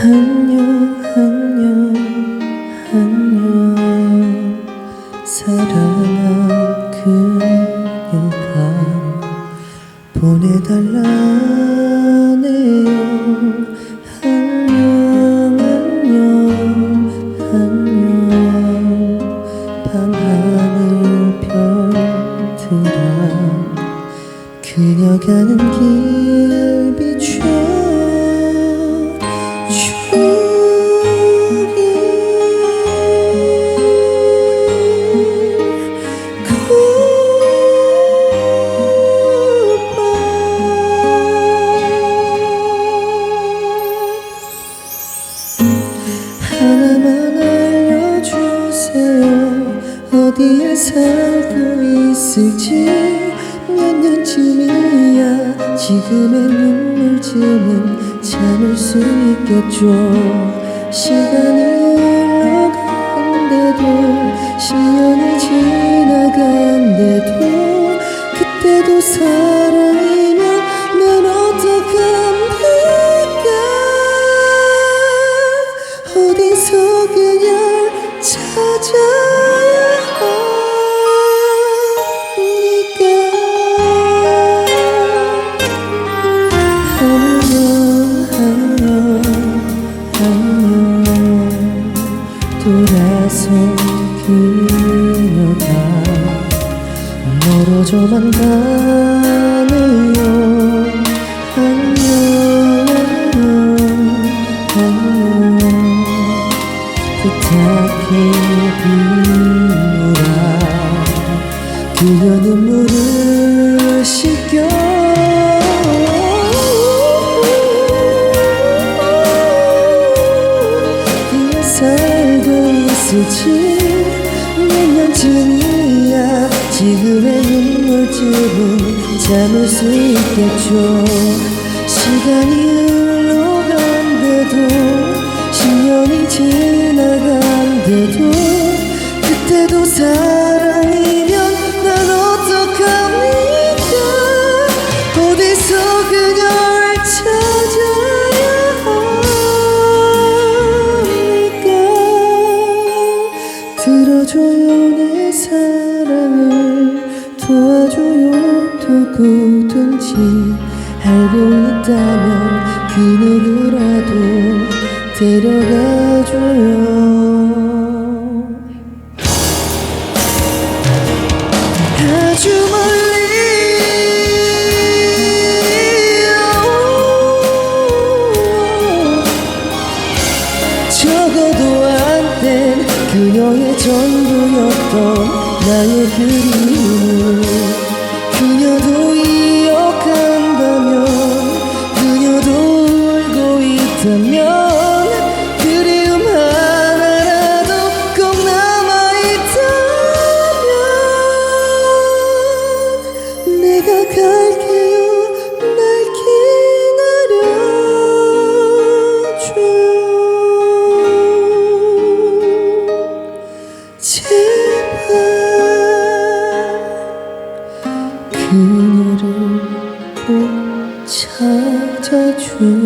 안녕 안녕 안녕 사랑한 보내달라네요 안녕 안녕 안녕 밤하늘 별들아 그녀 가는 어디에 살고 있을지 몇 년쯤이야 지금의 눈물쯤은 참을 수 있겠죠. 시간이 흘러간대도 10년이 지나 돌아선 그녀가 멀어져만 가네요 안녕 안녕 부탁해 비우라 그녀 눈물을 씻겨 살고 있을지 몇 년쯤이야. 지금의 눈물쯤은 참을 수 있겠죠. 시간이 흘러간대도 10년이 지나 들어줘요 내 사랑을. 도와줘요 누구든지. 알고 있다면 그 누구라도 데려가줘요 그녀의 전부였던 나의 그리움 그녀도 이어간다면 그녀도 울고 있다면 그녀를 꼭 찾아주세요